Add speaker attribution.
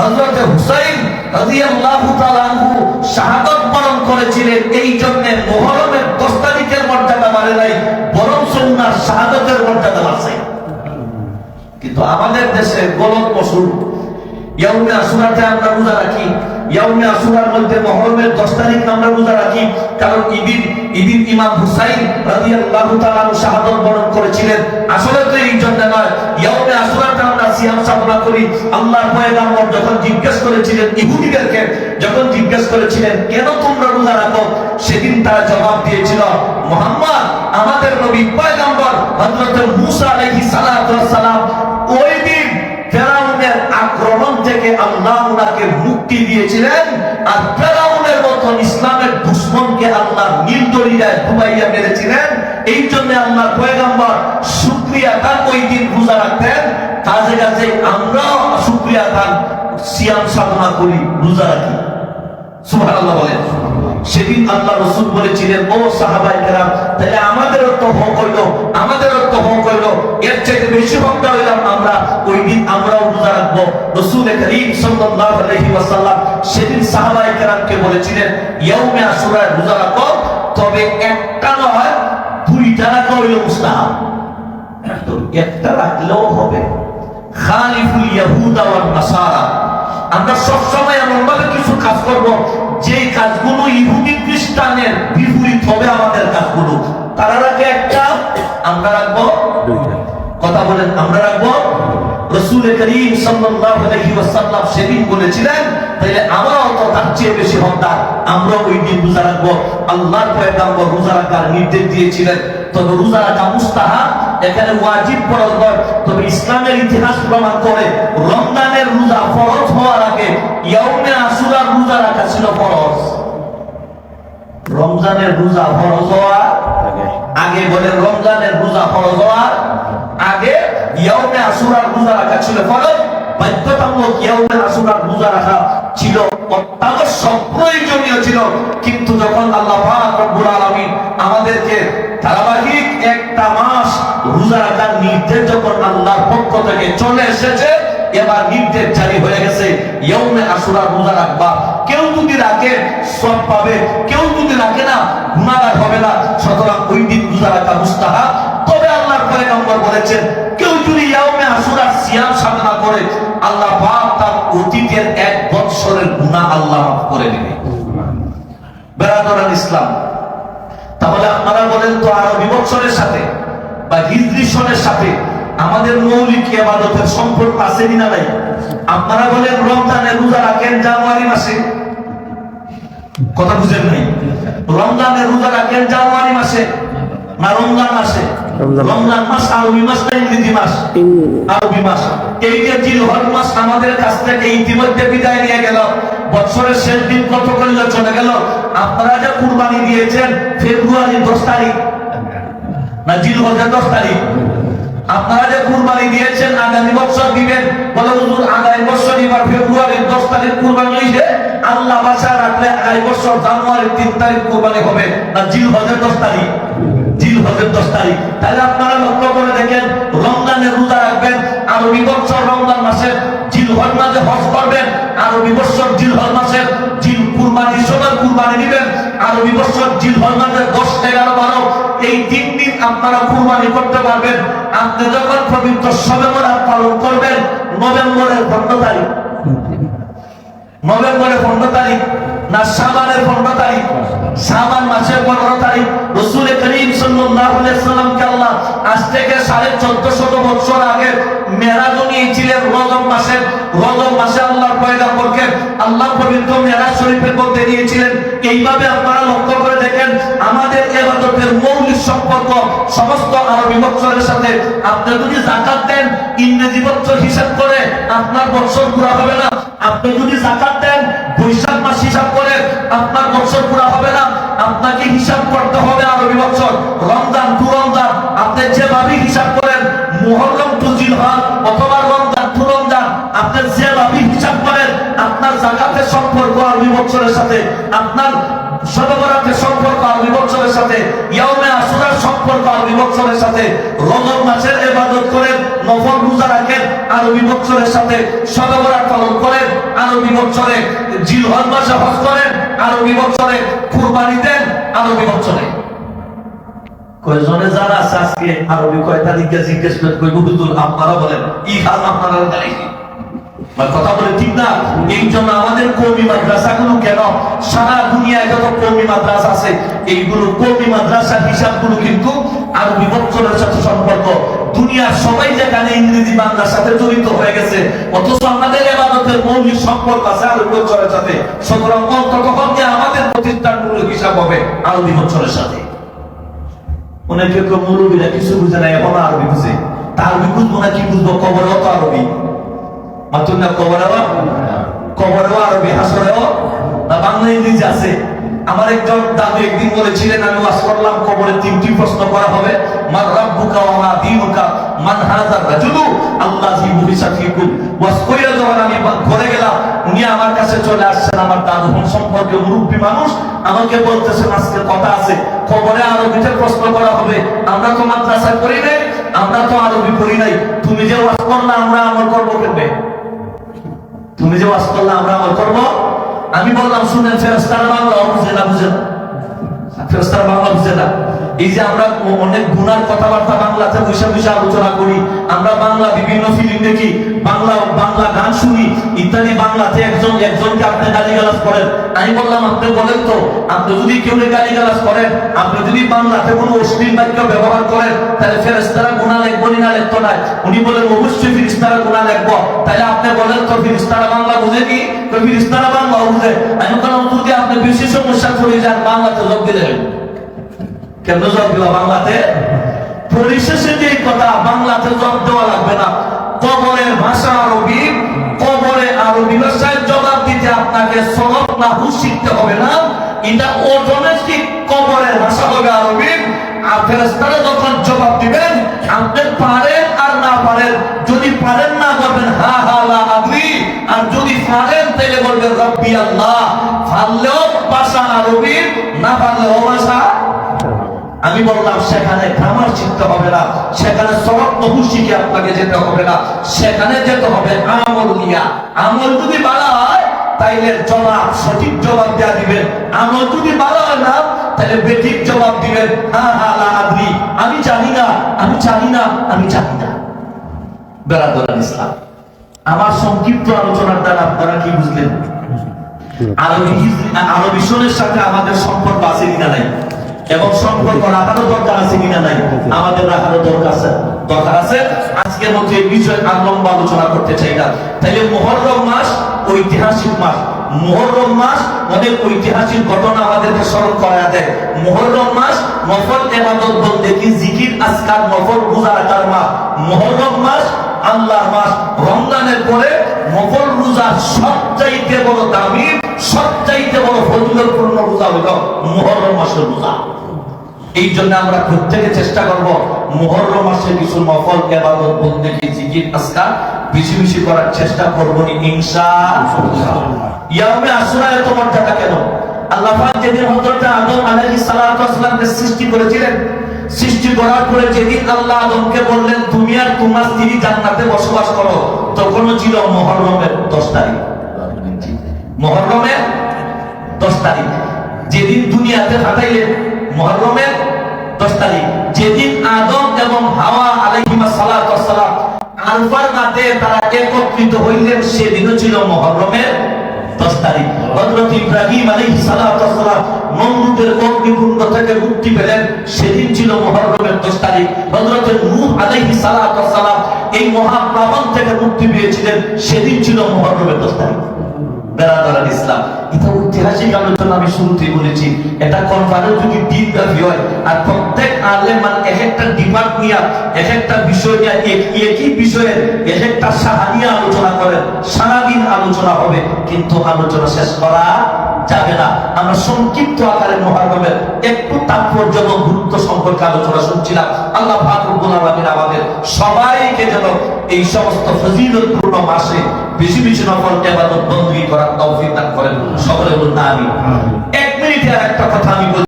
Speaker 1: হযরত হুসাইন শাহাদাত বরণ করেছিলেন। এই জন্য মুহররমের 10 তারিখের মর্যাদা বাড়ে নাই, বরং সুন্নাহ শাহাদতের মর্যাদা বাড়ছে। কিন্তু আমাদের দেশে গলত পশুর ইয়াউমে আসুরাতে আমরা রোজা রাখি। ইয়াউমে আসুরার মধ্যে মহরমের দশ তারিখ আমরা রোজা রাখি। কারণ ঈদিন ঈদিন ইমাম হুসাইন রাদিয়াল্লাহু তাআলা শাহাদাত বরণ করেছিলেন। আসলে তো এই জন্য নয়। ইয়াউমে আসুরাতে আমরা সিয়াম সাধনা করি। আল্লাহর পয়গম্বর যখন জিজ্ঞেস করেছিলেন ইহুদিদেরকে, যখন জিজ্ঞেস করেছিলেন, কেন তোমরা রোজা রাখো? সেদিন তারা জবাব দিয়েছিল, মোহাম্মদ, আমাদের নবী পয়গম্বর হযরত মুসা দিয়েছিলেন, আর ফেরাউনের মতন ইসলামের দুশ্মনকে আল্লাহ নীলদরিয়ায় ডুবাইয়া মেরেছিলেন। এই জন্য আল্লাহ পয়গম্বর শুক্রিয়া তার ওই দিন রোজা রাখতেন। কাজে কাজে আমরাও শুক্রিয়া তার সিয়াম সাধনা করি, রোজা রাখি। সুবহানাল্লাহ বলেন। সেদিন আল্লাহ রসুল বলেছিলেন, ও সাহাবাই কেরাম, তাহলে হক হক এর চাইতে বেশি হইলাম আমরা, ওই দিন আমরাও রোজা রাখব। রসুল করিম সাল্লাল্লাহু আলাইহি ওয়াসাল্লাম সেদিন সাহাবাই কেরামকে বলেছিলেন ইয়াউমে আশুরায় রোজা রাখো তবে একটা নয় দুইটা রাখা হইল মুস্তাহাব। একটা রাখলেও হবে। খালিফুল ইয়াহুদা ওয়ান নাসারা। আমরা সবসময় কিছু কাজ করব যে কাজগুলো ইহুদি খ্রিস্টানের বিপরীত হবে আমাদের কাজগুলো। তারা রাখে একটা আমরা রাখব কথা বলেন আমরা রাখব রসুল করিম সাল্লাল্লাহু আলাইহি ওয়াসাল্লাম সেদিন বলেছিলেন তাহলে আমরাও তো তার চেয়ে বেশি হকদার। আমরা ওই দিন রোজা রাখব। আল্লাহর পয়গম্বর রোজা রাখার নির্দেশ দিয়েছিলেন। তবে রোজা রাখা মুস্তাহাব, এখানে ওয়াজিব ফরজ নয়। তবে ইসলামের ইতিহাস প্রমাণ করে রমজানের রোজা ফরজ হওয়ার আগে ইয়াউমে আশুরার রোজা রাখা ছিল ফরজ। রমজানের রোজা ফরজ হওয়ার আগে। বলে রমজানের রোজা ফরজ হওয়ার আগে ইয়াউমে আশুরার রোজা রাখা ছিল ফরজ, বাধ্যতামূলক ইয়াউমে আশুরার রোজা রাখা ছিল অত্যাবশ্যক, প্রয়োজনীয় ছিল। কিন্তু যখন আল্লাহ পাক রব্বুল আলামিন আমাদেরকে ধারাবাহিক একটা মাস রোজা রাখার নির্দেশ যখন আল্লাহর পক্ষ থেকে চলে এসেছে, এবার নির্দেশ জারি হয়ে গেছে ইয়ৌমে আশুরা রোজা রাখবা কেউ যদি রাখে সব পাবে, কেউ যদি রাখে না গুণাগার হবে না। সুতরাং ওই দিন রোজা রাখা মুস্তাহাব। তবে আল্লাহর পয়গম্বর বলেছেন, কেউ যদি সিয়াম সাধনা করে, আল্লাহ পাক তার অতীতের এক বৎসরের গুনাহ আল্লাহ মাফ করে দিবে। বেরাদরান ইসলাম, তাহলে আপনারা বলেন তো আরবি বৎসরের সাথে বা হিজরি সাথে আমাদের মৌলিক ইবাদতের সম্পর্ক আছে কিনা নাই? আপনারা বলেন রমজানে রোজা রাখেন জানুয়ারি মাসে। কথা বুঝেন নাই? রমজানে রোজা রাখেন জানুয়ারি মাসে না রমজান মাসে? রমজান মাস। আরবি মাস না ইংরেজি মাস? আরবি মাস। এই যে জিলহজ মাস? আমাদের কাছ থেকে ইতিমধ্যে বিদায় নিয়ে গেল। বছরের শেষ দিন কত করলে চলে গেল। আপনারা যে কুরবানি দিয়েছেন ফেব্রুয়ারি দশ তারিখ। না জিলহজের দশ তারিখ। আপনারা যে কুরবানি দিয়েছেন আগামী বছর দিবেন। বলে হুজুর আগামী বছর এবার ফেব্রুয়ারির দশ তারিখ কুরবানি হইছে। আল্লাহ বাসা রাখলে আগামী বছর জানুয়ারির তিন তারিখ কুরবানি হবে। না জিল হজের দশ তারিখ। জিল দশ তারিখ। তাহলে আপনারা লক্ষ্য করে দেখেন, রমজানের রোজা রাখবেন বছর রমজান মাসের জিল মাসে করবেন বছর জিল মাসের জিল কুরবানি সময় কুরবানি দিবেন বছর জিল মাসের দশ, এগারো, বারো, এই তিন দিন আপনারা কুরবানি করতে পারবেন। আপনি যখন পবিত্র সবে পালন করবেন, নভেম্বরের পনেরো তারিখ। নভেম্বরের পনেরো তারিখ না সাবানের পনেরো তারিখ সাবান মাসের পনেরো তারিখ। রসুল করিম সাল্লামকে আল্লাহ আজ থেকে সাড়ে চোদ্দ শত বছর আগে মেরাজ নিয়েছিলেন রজব মাসের, রজব মাসে আল্লাহ পয়গাম্বরকে আল্লাহ পবিত্র মেরাজ শরীফের মধ্যে নিয়েছিলেন এইভাবে আপনারা লক্ষ্য করে দেখেন, আমাদের এবাদতের মৌলিক সম্পর্ক সমস্ত আরবি বছরের সাথে। আপনি যদি জাকাত দেন, ইংরেজি বছর হিসাব করে আপনার বছর পুরা হবে না। আপনি যদি জাকাত দেন, বৈশাখ মাস হিসাব করে আপনার বছর পুরা হবে না। সাথে ইয়াউমে আসুরার সম্পর্ক বছর বছরের সাথে রজব মাসের ইবাদত করেন, নফল রোজা রাখেন আরবি বছরের সাথে সদবরাত পালন করেন আরবি বছরে জিলহজ মাসে হজ করেন আরবি বছরে কুরবানি দেন আরবি বছরে কয়জনে যারা আছে আজকে আরবি কয় তারিখে জিজ্ঞেস করে কই হুজুর, আপনারা বলেন ই আপনারা আমার কথা বলে ঠিক না, এই জন্য আমাদের কৌমি মাদ্রাসাগুলো কেন? সারা দুনিয়ায় যত কৌমি মাদ্রাসা আছে, এইগুলো কৌমি মাদ্রাসার হিসাবগুলো কিন্তু আরবি বছরের সাথে সম্পর্ক। দুনিয়ার সবাই যেখানে ইংরেজি বাংলার সাথে জড়িত হয়ে গেছে, অথচ আমাদের এবাদতের মৌলিক সম্পর্ক আছে আরবি বছরের সাথে। সুতরাং অন্তত পক্ষে আমাদের প্রতিষ্ঠানগুলো হিসাব হবে আরবি বছরের সাথে। অনেকে মৌলবীরা কিছু বুঝে না, এখনও আরবি বুঝে। তা আরবি বুঝব না কি বুঝব? কবরেও তো আরবি। মাত্র না কবরেও কবরেও আরবি হাসরেও? না বাংলা ইংরেজি আছে? আমার একজন দাদু একদিন বলেছিলেন, আমি ওয়াজ করলাম, কবরে তিনটি প্রশ্ন করা হবে। মান রাব্বুকা ওয়া মা দীনুকা? মান হাযার রাজুলু? আল্লাযী বুহিসা ফীকুম। ওয়াজ কইরা যখন আমি ঘরে গেলাম, উনি আমার কাছে চলে আসছেন, আমার দাদু হন সম্পর্কে মুরব্বী মানুষ। আমাকে বলতেছেন, আজকে কথা আছে। কবরে আরবিতে প্রশ্ন করা হবে। আমরা তো মাদ্রাসায় করি নাই, আমরা তো আরবি পড়ি নাই। তুমি যে ওয়াজ করলে আমরা আমল করব কেমনে? তুমি যে ওয়াজ করলে, আমরা আমল করব? আমি বললাম, শুনেন ফেরস্তারা বাংলা বুঝে না বুঝে না। ফেরস্তারা বাংলা বুঝে না। এই যে আমরা অনেক গুনার কথাবার্তা বাংলাতে বসে বসে আলোচনা করি, আমরা বাংলা বিভিন্ন ফিল্ম দেখি, বাংলা বাংলা গান শুনি, ইত্যাদি বাংলাতে একজন, একজনকে আপনি গালিগালাজ করেন। আমি বললাম, আপনি বলেন তো, আপনি যদি কেউ গালিগালাজ করেন, আপনি যদি বাংলাতে কোনো অশ্লীল বাক্য ব্যবহার করেন, তাহলে ফেরেস্তারা গুণা লিখব না লিখতো না উনি বলেন, অবশ্যই ফিরিস্তারা গুণা লিখব। তাহলে আপনি বলেন তো ফিরিস্তারা বাংলা বুঝে কি? তো ফিরিস্তারা বাংলা বুঝে। আমি বললাম যদি আপনি বেশি সমস্যা চলে যান, বাংলাতে যোগ দিলেন। কেন জব দেওয়া বাংলাতে? পরিশেষে যে কথা, বাংলাতে জব দেওয়া লাগবে না। কবরের ভাষা আরবি, কবরে আরবি ভাষায় জবাব দিতে আপনাকে সনদ না, হুশ শিখতে হবে না। এটা অটোমেটিক কবরের ভাষা হবে আরবি। আর ফেরেস্তারা যখন জবাব দিবেন আপনি পারেন আর না পারেন, যদি পারেন না বলবেন, হা হা, লা, আদরি। আর যদি পারেন তাহলে বলবেন, রব্বি আল্লাহ। পারলেও ভাষা আরবি, না পারলেও ভাষা আমি বললাম সেখানে গ্রামার শিখতে হবে না সেখানে নবু শিখে আপনাকে যেতে হবে না সেখানে যেতে হবে আমল নিয়া। আমল যদি বাড়া হয় তাইলে জবাব সঠিক জবাব দেওয়া দিবেন। আমল যদি বাড়া হয় না তাহলে বেঠিক জবাব দিবেন হ্যাঁ হ্যাঁ লা আদরি আমি জানি না আমি জানি না আমি জানি না। বেড়াদোরা ইসলাম আমার সংক্ষিপ্ত আলোচনার দ্বারা আপনারা কি বুঝলেন? আরবি আরবি সাথে আমাদের সম্পর্ক আছে কিনা নাই? এবং সম্পর্ক রাখারও দরকার আছে কিনা নাই? আমাদের রাখারও দরকার আছে। দরকার আছে? আজকের মধ্যে এই বিষয়ে আর লম্বা আলোচনা করতে চাই না। তাইলে মোহররম মাস ঐতিহাসিক মাস। মোহররম মাস অনেক ঐতিহাসিক ঘটনা আমাদেরকে স্মরণ করা দেয়। মোহররম মাস নফল এবাদত বলতে কি? জিকির আজকাল নফল রোজা রাখার মাস। মোহররম মাস আল্লাহর মাস। রমজানের পরে নফল রোজা সবচাইতে বড় দামি, সবচাইতে রোজা মাসের রোজা। এই জন্য আমরা প্রত্যেকে চেষ্টা মাসে কিছু ইবাদত বন্দেগী, জিকির বেশি বেশি করার চেষ্টা করব কেন? আল্লাহ সৃষ্টি করেছিলেন, সৃষ্টি করার পরে যেদিন আল্লাহ আদমকে বললেন, তুমি আর তোমার স্ত্রী জান্নাতে বসবাস করো তখনও ছিল মুহররমের 10 তারিখ। মুহররমের 10 তারিখ। যেদিন দুনিয়াতে পাঠাইলেন মুহররমের 10 তারিখ, যেদিন আদম এবং হাওয়া আলাইহিমা সালাতু ওয়াসসালাম আলফার তারা একত্রিত হইলেন, সেদিনও ছিল মুহররমের 10 তারিখ। হযরত ইব্রাহিম থেকে মুক্তি পেলেন, সেদিন ছিল মুহররমের 10 তারিখ। এই থেকে মুক্তি পেয়েছিলেন, সেদিন ছিল 10 তারিখ। ইসলাম এটা ঐতিহাসিক আলোচনা আমি শুরুতেই বলেছি, এটা কনফারেন্স যদি দিন দাবি হয়, আর প্রত্যেক আলে মানে এক একটা ডিপার্ট নিয়ে এক একটা বিষয় নিয়ে এক- একই বিষয়ে এক একটা সাহা নিয়ে আলোচনা করেন, সারাদিন আলোচনা হবে, কিন্তু আলোচনা শেষ করা যাবে না। আমরা সংক্ষিপ্ত আকারে মহারমের একটু তাৎপর্য এবং গুরুত্ব সম্পর্কে আলোচনা শুনছিলাম। আল্লাহ ফাকরুল আলমিন আমাদের সবাইকে যেন এই সমস্ত ফজিলতপূর্ণ মাসে বেশি বেশি নকল এবাদত বন্দী করার তৌফিক দান করেন। সকলে বলুন আমি এক মিনিটে আর একটা কথা আমি বলি।